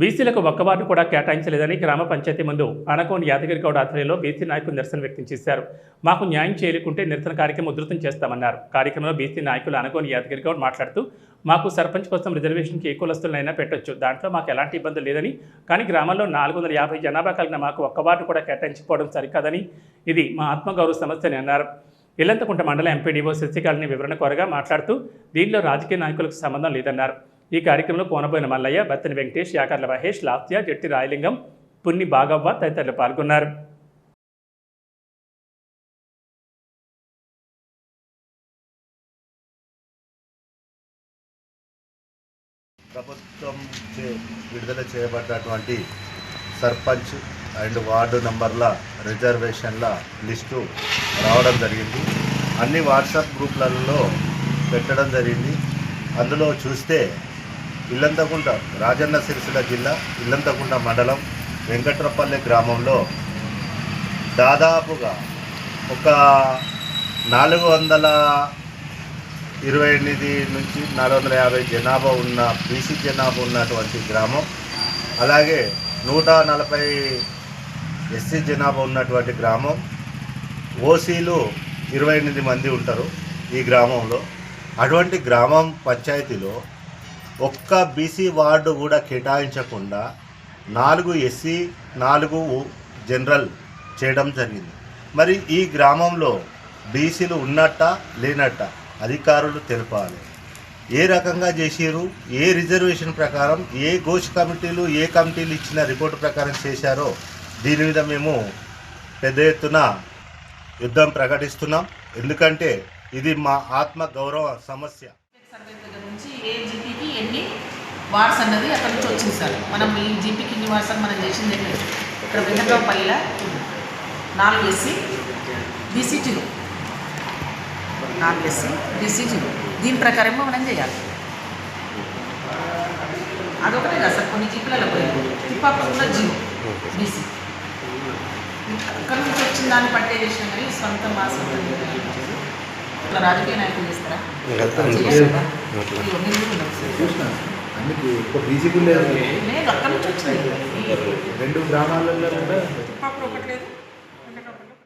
బీసీలకు ఒక్క వార్డు కూడా కేటాయించలేదని గ్రామ పంచాయతీ ముందు అనకోని యాదగిరి గౌడ్ ఆధ్వర్యంలో బీసీ నాయకులు నిరసన వ్యక్తం చేశారు. మాకు న్యాయం చేయలేకుంటే నిరసన కార్యక్రమం ఉధృతం చేస్తామన్నారు. కార్యక్రమంలో బీసీ నాయకులు అనకోని యాదగిరి గౌడ్ మాట్లాడుతూ మాకు సర్పంచ్ కోసం రిజర్వేషన్కి ఏ పెట్టొచ్చు. దాంట్లో మాకు ఎలాంటి ఇబ్బంది లేదని కానీ గ్రామంలో నాలుగు వందల యాభై జనాభా కలిగిన మాకు ఒక్క వార్డు కూడా కేటాయించకపోవడం సరికాదని ఇది మా ఆత్మగౌరవ సమస్యని అన్నారు. ఇల్లంతకుంట మండల ఎంపీడీఓ శశికళని వివరణ కోరగా మాట్లాడుతూ దీనిలో రాజకీయ నాయకులకు సంబంధం లేదన్నారు. ఈ కార్యక్రమంలో కోనబోయిన మల్లయ్య బత్తని వెంకటేష్ యాకర్ల మహేష్ లాస్య జట్టి రాయలింగం పున్ని బాగవ్వ తదితరులు పాల్గొన్నారు. ప్రభుత్వం చే విడుదల చేయబడ్డటువంటి సర్పంచ్ అండ్ వార్డు నంబర్ల రిజర్వేషన్ల లిస్టు రావడం జరిగింది. అన్ని వాట్సాప్ గ్రూప్లలో పెట్టడం జరిగింది. అందులో చూస్తే ఇల్లంతకుంట రాజన్న సిరిసిల్ల జిల్లా ఇల్లంతకుంట మండలం వెంకట్రపల్లె గ్రామంలో దాదాపుగా ఒక నాలుగు వందల ఇరవై ఎనిమిది నుంచి నాలుగు వందల యాభై జనాభా ఉన్న బీసీ జనాభా ఉన్నటువంటి గ్రామం. అలాగే నూట నలభై ఎస్సీ జనాభా ఉన్నటువంటి గ్రామం. ఓసీలు ఇరవై ఎనిమిది మంది ఉంటారు ఈ గ్రామంలో. అటువంటి గ్రామం పంచాయతీలో ఒక్క బీసీ వార్డు కూడా కేటాయించకుండా నాలుగు ఎస్సీ నాలుగు జనరల్ చేయడం జరిగింది. మరి ఈ గ్రామంలో బీసీలు ఉన్నట్ట లేనట్ట అధికారులు తెలపాలి. ఏ రకంగా చేసారు ఏ రిజర్వేషన్ ప్రకారం ఏ గోష్ కమిటీలు ఏ కమిటీలు ఇచ్చిన రిపోర్టు ప్రకారం చేశారో దీని మీద మేము పెద్ద ఎత్తున యుద్ధం ప్రకటిస్తున్నాం. ఎందుకంటే ఇది మా ఆత్మ గౌరవ సమస్య. జీపీకి వార్డ్స్ అన్నది అక్కడ నుంచి వచ్చింది సార్. మనం ఈ జీపీ ఇన్ని వార్డ్స్ అని మనం చేసింది ఏంటంటే ఇక్కడ ఇక్కడ వెంకట్రావుపల్లిలో నాలుగు ఎస్సీ బీసీ జీరో నాలుగు ఎస్సీ బీసీ జీరో దీని ప్రకారం మనం చేయాలి. అదొకటే కదా సార్ కొన్ని జీపులలో పోయింది తిప్పాపకుండా జీరో బీసీ. అక్కడ నుంచి వచ్చిన దాన్ని పట్టే చేసినా కానీ సొంత మా సొంత ఇట్లా రాజకీయ నాయకులు చేస్తారా? అందుకు ఒక బీసీపీ లేదు. రెండు గ్రామాలలో కూడా